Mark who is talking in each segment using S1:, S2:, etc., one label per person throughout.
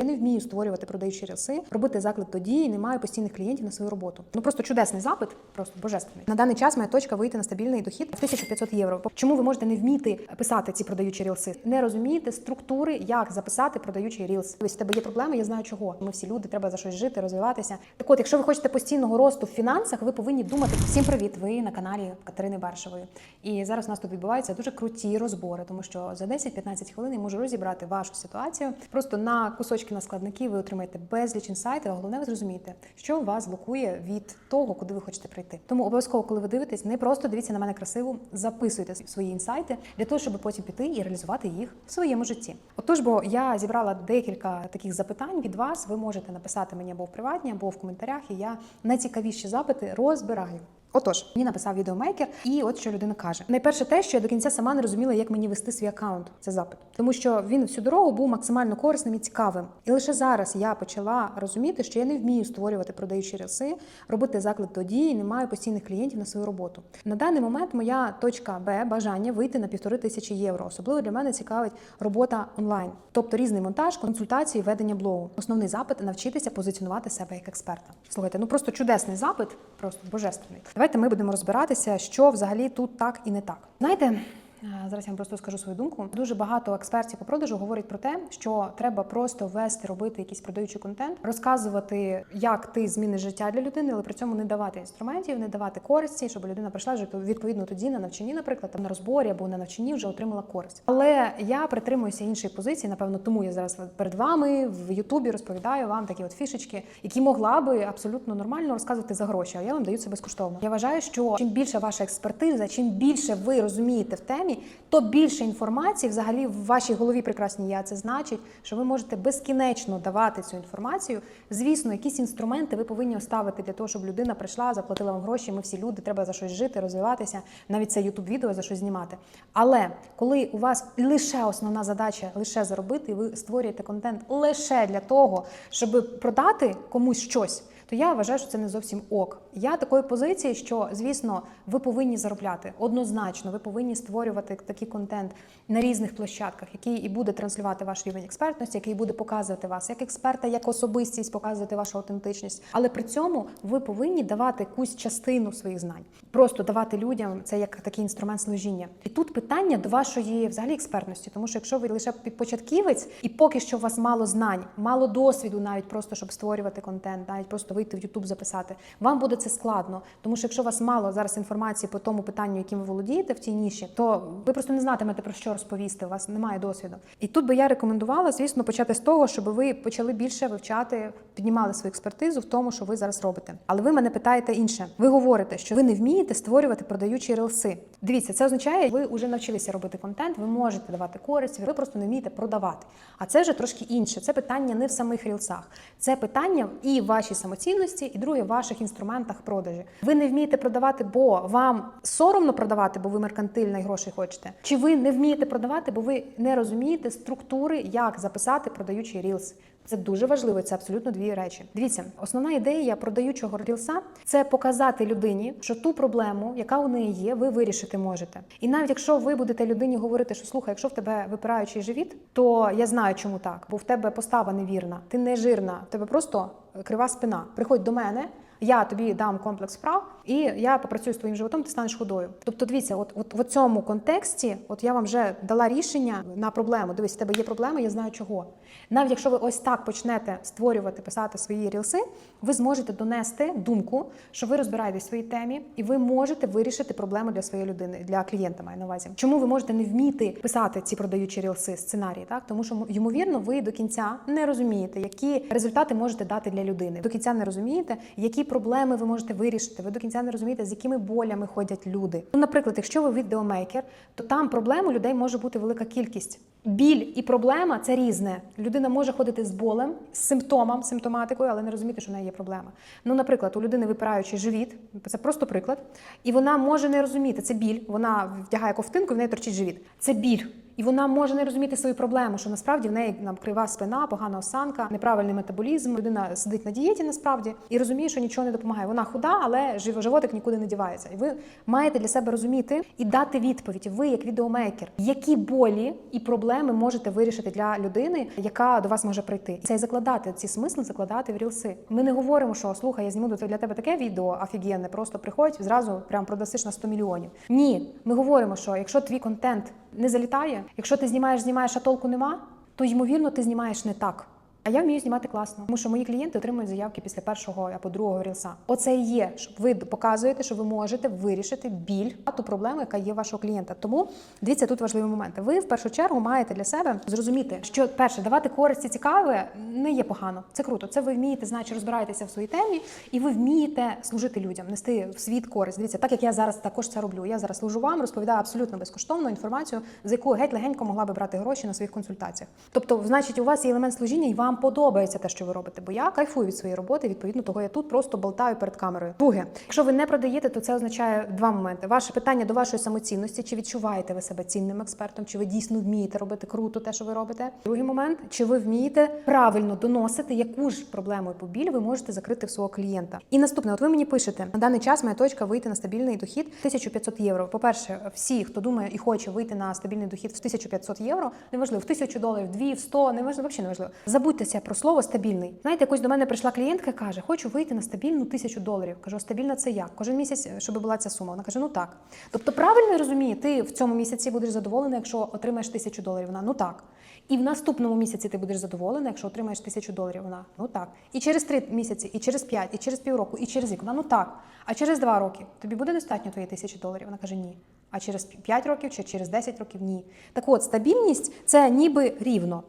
S1: in Вмію створювати продаючі рілси, робити заклик до дії, не маю постійних клієнтів на свою роботу. Ну просто чудесний запит, просто божественний. На даний час моя точка вийти на стабільний дохід в 1500 євро. Чому ви можете не вміти писати ці продаючі рілси? Не розумієте структури, як записати продаючий рілс. Ось в тебе є проблеми, я знаю чого. Ми всі люди, треба за щось жити, розвиватися. Так от, якщо ви хочете постійного росту в фінансах, ви повинні думати. Всім привіт! Ви на каналі Катерини Баршевої. І зараз у нас тут відбуваються дуже круті розбори, тому що за 10-15 хвилин я можу розібрати вашу ситуацію. Просто на кусочки на складники ви отримаєте безліч інсайтів, а головне ви зрозумієте, що вас блокує від того, куди ви хочете прийти. Тому обов'язково, коли ви дивитесь, не просто дивіться на мене красиво, записуйте свої інсайти для того, щоб потім піти і реалізувати їх в своєму житті. Отож, бо я зібрала декілька таких запитань від вас. Ви можете написати мені або в приватні, або в коментарях, і я найцікавіші запити розбираю. Отож, мені написав відеомейкер, і от що людина каже: найперше, те, що я до кінця сама не розуміла, як мені вести свій аккаунт. Це запит, тому що він всю дорогу був максимально корисним і цікавим. І лише зараз я почала розуміти, що я не вмію створювати продаючі рілси, робити заклик до дії, не маю постійних клієнтів на свою роботу. На даний момент моя точка Б бажання вийти на півтори тисячі євро. Особливо для мене цікавить робота онлайн, тобто різний монтаж, консультації, ведення блогу. Основний запит навчитися позиціонувати себе як експерта. Слухайте, ну просто чудесний запит, просто божественний. Давайте ми будемо розбиратися, що взагалі тут так і не так. Знаєте. Зараз я вам просто скажу свою думку. Дуже багато експертів по продажу говорять про те, що треба просто вести, робити якийсь продаючий контент, розказувати, як ти зміниш життя для людини, але при цьому не давати інструментів, не давати користі, щоб людина прийшла вже відповідно тоді на навчанні, наприклад, на розборі або на навчанні вже отримала користь. Але я притримуюся іншої позиції. Напевно, тому я зараз перед вами в Ютубі розповідаю вам такі от фішечки, які могла би абсолютно нормально розказувати за гроші. А я вам даю це безкоштовно. Я вважаю, що чим більше ваша експертиза, чим більше ви розумієте в темі, то більше інформації взагалі в вашій голові прекрасній я це значить, що ви можете безкінечно давати цю інформацію. Звісно, якісь інструменти ви повинні оставити для того, щоб людина прийшла, заплатила вам гроші. Ми всі люди, треба за щось жити, розвиватися. Навіть це ютуб відео за щось знімати. Але коли у вас лише основна задача лише заробити, ви створюєте контент лише для того, щоб продати комусь щось. То я вважаю, що це не зовсім ок. Я такої позиції, що звісно, ви повинні заробляти однозначно. Ви повинні створювати такий контент на різних площадках, який і буде транслювати ваш рівень експертності, який буде показувати вас як експерта, як особистість, показувати вашу аутентичність. Але при цьому ви повинні давати якусь частину своїх знань, просто давати людям це як такий інструмент служіння. І тут питання до вашої взагалі експертності, тому що якщо ви лише початківець, і поки що у вас мало знань, мало досвіду, навіть просто щоб створювати контент, навіть просто вийти в YouTube записати, вам буде це складно. Тому що якщо у вас мало зараз інформації по тому питанню, яким ви володієте в цій ніші, то ви просто не знатимете про що розповісти. У вас немає досвіду. І тут би я рекомендувала, звісно, почати з того, щоб ви почали більше вивчати, піднімали свою експертизу в тому, що ви зараз робите. Але ви мене питаєте інше. Ви говорите, що ви не вмієте створювати продаючі релси. Дивіться, це означає, ви вже навчилися робити контент, ви можете давати користь, ви просто не вмієте продавати. А це вже трошки інше. Це питання не в самих рілсах, це питання і вашій самоцінності, і друге в ваших інструментах продажі. Ви не вмієте продавати, бо вам соромно продавати, бо ви меркантильна і грошей хочете. Чи ви не вмієте продавати, бо ви не розумієте структури, як записати продаючий рілс. Це дуже важливо, це абсолютно дві речі. Дивіться, основна ідея продаючого рілса це показати людині, що ту проблему, яка у неї є, ви вирішити можете. І навіть якщо ви будете людині говорити, що слухай, якщо в тебе випираючий живіт, то я знаю, чому так, бо в тебе постава невірна, ти не жирна, в тебе просто крива спина. Приходь до мене. Я тобі дам комплекс справ, і я попрацюю з твоїм животом, ти станеш худою. Тобто, дивіться, от, от в цьому контексті, от я вам вже дала рішення на проблему. Дивись, в тебе є проблема, я знаю чого. Навіть якщо ви ось так почнете створювати, писати свої рілси, ви зможете донести думку, що ви розбираєтесь в своїй темі, і ви можете вирішити проблему для своєї людини, для клієнта маю на увазі. Чому ви можете не вміти писати ці продаючі рілси, сценарії? Так тому що ймовірно, ви до кінця не розумієте, які результати можете дати для людини. До кінця не розумієте, які проблеми ви можете вирішити. Ви до кінця не розумієте, з якими болями ходять люди. Ну, наприклад, якщо ви відеомейкер, то там проблем у людей може бути велика кількість. Біль і проблема це різне. Людина може ходити з болем, з симптомом, симптоматикою, але не розуміти, що в неї є проблема. Ну, наприклад, у людини випираючий живіт, це просто приклад, і вона може не розуміти, це біль. Вона вдягає ковтинку, в неї торчить живіт. Це біль. І І вона може не розуміти свої проблеми, що насправді в неї нам крива спина, погана осанка, неправильний метаболізм. Людина сидить на дієті насправді і розуміє, що нічого не допомагає. Вона худа, але жив- животик нікуди не дівається. І ви маєте для себе розуміти і дати відповідь. Ви, як відеомейкер, які болі і проблеми можете вирішити для людини, яка до вас може прийти. Це і закладати ці смисли, закладати в рілси. Ми не говоримо, що слухай, я зніму для тебе таке відео офігенне, просто приходь зразу прям продасиш на 100 мільйонів. Ні, ми говоримо, що якщо твій контент не залітає, якщо ти знімаєш, знімаєш, а толку нема, то ймовірно ти знімаєш не так. А я вмію знімати класно, тому що мої клієнти отримують заявки після першого або другого рілса. Оце і є, щоб ви показуєте, що ви можете вирішити біль, а ту проблему, яка є вашого клієнта. Тому дивіться, тут важливий момент. Ви в першу чергу маєте для себе зрозуміти, що перше давати користь і цікаве не є погано. Це круто. Це ви вмієте, значить розбираєтеся в своїй темі, і ви вмієте служити людям, нести в світ користь. Дивіться, так як я зараз також це роблю. Я зараз служу вам, розповідаю абсолютно безкоштовну інформацію, за яку геть легенько могла би брати гроші на своїх консультаціях. Тобто, значить, у вас є елемент служіння, і вам подобається те, що ви робите. Бо я кайфую від своєї роботи. Відповідно, того я тут просто болтаю перед камерою. Друге, якщо ви не продаєте, то це означає два моменти: ваше питання до вашої самоцінності, чи відчуваєте ви себе цінним експертом, чи ви дійсно вмієте робити круто те, що ви робите. Другий момент, чи ви вмієте правильно доносити, яку ж проблему і біль ви можете закрити в свого клієнта. І наступне, от ви мені пишете на даний час моя точка вийти на стабільний дохід 1500 євро. По-перше, всі, хто думає і хоче вийти на стабільний дохід в 1500 євро, неважливо, в 1000 доларів, 2, в 100, неважливо, взагалі неважливо. Забудьтеся про слово стабільний. Знаєте, якось до мене прийшла клієнтка, і каже, хочу вийти на стабільну 1000 доларів. Кажу, стабільна це як? Кожен місяць, щоб була ця сума. Вона каже, ну так. Тобто, правильно я ти в цьому місяці будеш задоволений, якщо отримаєш 1000 доларів. Вона ну так. І в наступному місяці ти будеш задоволений, якщо отримаєш тисячу доларів. Вона ну так. І через три місяці, і через п'ять, і через півроку, і через рік. Вона ну так. А через два роки тобі буде достатньо твоєї тисячі доларів? Вона каже ні. А через 5 років чи через 10 років ні. Так от, стабільність це ніби рівно.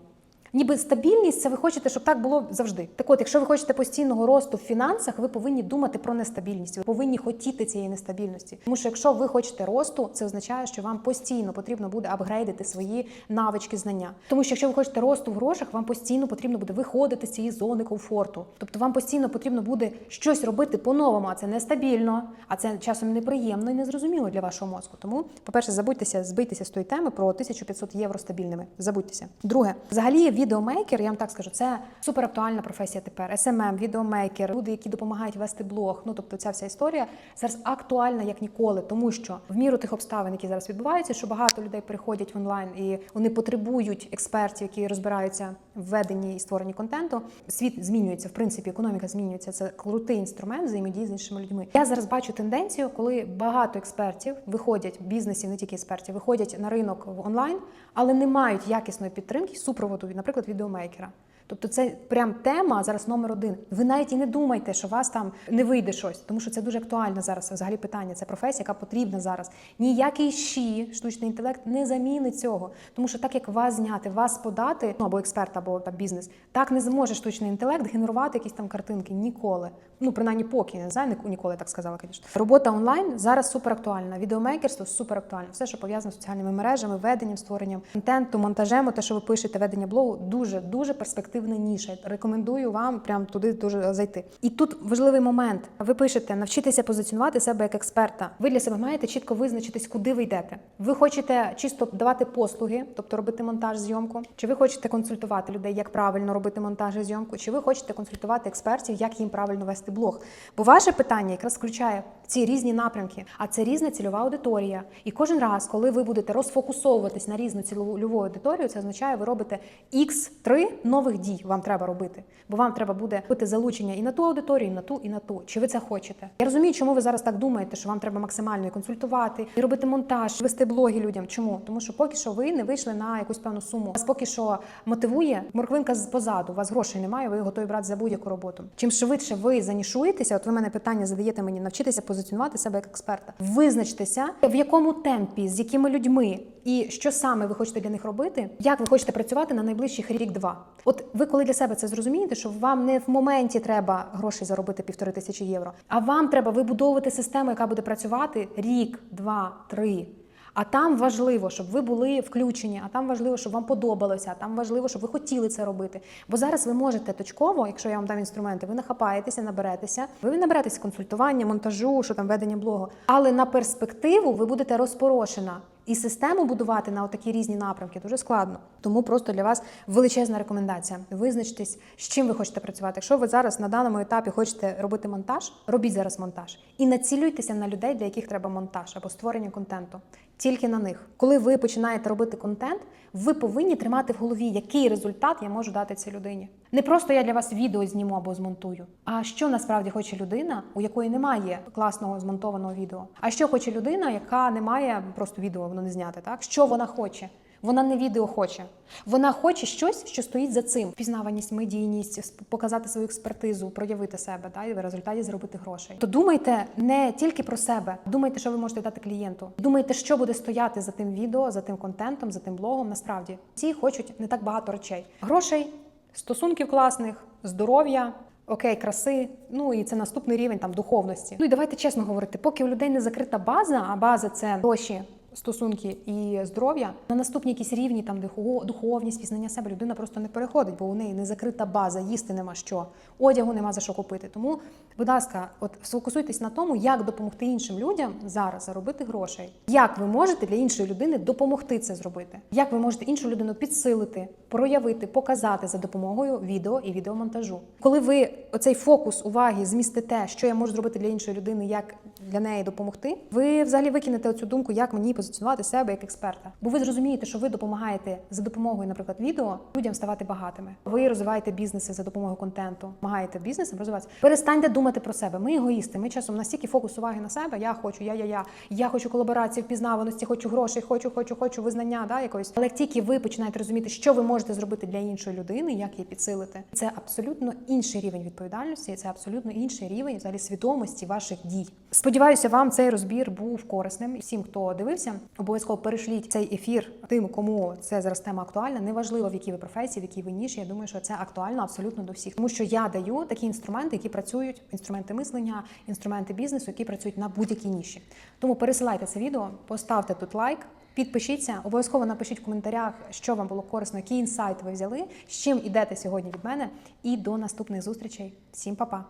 S1: Ніби стабільність, це ви хочете, щоб так було завжди. Так от, якщо ви хочете постійного росту в фінансах, ви повинні думати про нестабільність. Ви повинні хотіти цієї нестабільності. Тому що якщо ви хочете росту, це означає, що вам постійно потрібно буде апгрейдити свої навички, знання. Тому що якщо ви хочете росту в грошах, вам постійно потрібно буде виходити з цієї зони комфорту. Тобто вам постійно потрібно буде щось робити по-новому, а це нестабільно, а це часом неприємно і незрозуміло для вашого мозку. Тому, по-перше, забудьтеся, збийтеся з тої теми про 1500 євро стабільними. Забудьтеся. Друге, взагалі, відеомейкер, я вам так скажу, це суперактуальна професія тепер. SMM, відеомейкер, люди, які допомагають вести блог. Ну тобто, ця вся історія зараз актуальна як ніколи, тому що в міру тих обставин, які зараз відбуваються, що багато людей приходять в онлайн і вони потребують експертів, які розбираються в веденні і створенні контенту. Світ змінюється, в принципі, економіка змінюється. Це крутий інструмент взаємодії з іншими людьми. Я зараз бачу тенденцію, коли багато експертів виходять бізнесів, не тільки експертів, виходять на ринок в онлайн, але не мають якісної підтримки супроводу, наприклад, відеомейкера. Тобто це прям тема зараз номер один. Ви навіть і не думайте, що вас там не вийде щось, тому що це дуже актуальне зараз взагалі питання. Це професія, яка потрібна зараз. Ніякий щі, штучний інтелект не замінить цього. Тому що так як вас зняти, вас подати, ну або експерт, або там бізнес, так не зможе штучний інтелект генерувати якісь там картинки ніколи. Ну принаймні поки не знаю, ні- ніколи так сказала, звісно. Робота онлайн зараз супер актуальна. Відеомейкерство супер актуальне. Все, що пов'язано з соціальними мережами, веденням, створенням контенту, монтажем, те, що ви пишете, ведення блогу, дуже дуже перспективна ніша. Рекомендую вам прям туди дуже зайти. І тут важливий момент. Ви пишете навчитися позиціонувати себе як експерта. Ви для себе маєте чітко визначитись, куди ви йдете. Ви хочете чисто давати послуги, тобто робити монтаж, зйомку, чи ви хочете консультувати людей, як правильно робити монтаж і зйомку, чи ви хочете консультувати експертів, як їм правильно вести блог. Бо ваше питання якраз включає ці різні напрямки, а це різна цільова аудиторія. І кожен раз, коли ви будете розфокусовуватись на різну цільову аудиторію, це означає, ви робите X3 нових дій. Вам треба робити, бо вам треба буде бути залучення і на ту аудиторію, і на ту, і на ту. Чи ви це хочете? Я розумію, чому ви зараз так думаєте, що вам треба максимально і консультувати, і робити монтаж, вести блоги людям. Чому? Тому що поки що ви не вийшли на якусь певну суму. Вас поки що мотивує морквинка з позаду. У вас грошей немає, ви готові брати за будь-яку роботу. Чим швидше ви занішуєтеся, от ви мене питання задаєте мені, навчитися позиціонувати себе як експерта. Визначтеся, в якому темпі, з якими людьми і що саме ви хочете для них робити, як ви хочете працювати на найближчих рік-два. От ви коли для себе це зрозумієте, що вам не в моменті треба грошей заробити півтори тисячі євро, а вам треба вибудовувати систему, яка буде працювати рік, два, три. А там важливо, щоб ви були включені, а там важливо, щоб вам подобалося, а там важливо, щоб ви хотіли це робити. Бо зараз ви можете точково, якщо я вам дам інструменти, ви нахапаєтеся, наберетеся, ви наберетеся консультування, монтажу, що там ведення блогу. Але на перспективу ви будете розпорошена. І систему будувати на такі різні напрямки дуже складно. Тому просто для вас величезна рекомендація. Визначтесь, з чим ви хочете працювати. Якщо ви зараз на даному етапі хочете робити монтаж, робіть зараз монтаж і націлюйтеся на людей, для яких треба монтаж або створення контенту. Тільки на них. Коли ви починаєте робити контент, ви повинні тримати в голові, який результат я можу дати цій людині. Не просто я для вас відео зніму або змонтую. А що насправді хоче людина, у якої немає класного змонтованого відео? А що хоче людина, яка не має просто відео, воно не зняти, так? Що вона хоче? Вона не відео хоче. Вона хоче щось, що стоїть за цим: впізнаваність, медійність, показати свою експертизу, проявити себе та і в результаті заробити грошей. То думайте не тільки про себе, думайте, що ви можете дати клієнту. Думайте, що буде стояти за тим відео, за тим контентом, за тим блогом. Насправді ці хочуть не так багато речей: грошей, стосунків класних, здоров'я. Окей, краси, ну і це наступний рівень там духовності. Ну і давайте чесно говорити, поки у людей не закрита база, а база це гроші, стосунки і здоров'я, на наступні якісь рівні, там духо- духовність, пізнання себе людина просто не переходить, бо у неї не закрита база, їсти нема що, одягу нема за що купити. Тому, будь ласка, от сфокусуйтесь на тому, як допомогти іншим людям зараз заробити грошей. Як ви можете для іншої людини допомогти це зробити? Як ви можете іншу людину підсилити, проявити, показати за допомогою відео і відеомонтажу? Коли ви оцей фокус уваги змістите, що я можу зробити для іншої людини, як для неї допомогти, ви взагалі викинете оцю думку, як мені позиціонувати себе як експерта. Бо ви зрозумієте, що ви допомагаєте за допомогою, наприклад, відео людям ставати багатими. Ви розвиваєте бізнеси за допомогою контенту, допомагаєте бізнесам розвиватися. Перестаньте думати про себе. Ми егоїсти. Ми часом настільки фокус уваги на себе. Я хочу, я, я, я. Я хочу колаборації, впізнаваності, хочу грошей, хочу, хочу, хочу визнання, да, якоїсь. Але тільки ви починаєте розуміти, що ви можете зробити для іншої людини, як її підсилити, це абсолютно інший рівень відповідальності, це абсолютно інший рівень взагалі свідомості ваших дій. Сподіваюся, вам цей розбір був корисним. Всім, хто дивився, обов'язково перешліть цей ефір тим, кому це зараз тема актуальна. Неважливо, в якій ви професії, в якій ви ніші. Я думаю, що це актуально абсолютно до всіх, тому що я даю такі інструменти, які працюють, інструменти мислення, інструменти бізнесу, які працюють на будь-якій ніші. Тому пересилайте це відео, поставте тут лайк. Підпишіться, обов'язково напишіть в коментарях, що вам було корисно, який інсайт ви взяли, з чим ідете сьогодні від мене. І до наступних зустрічей. Всім па-па!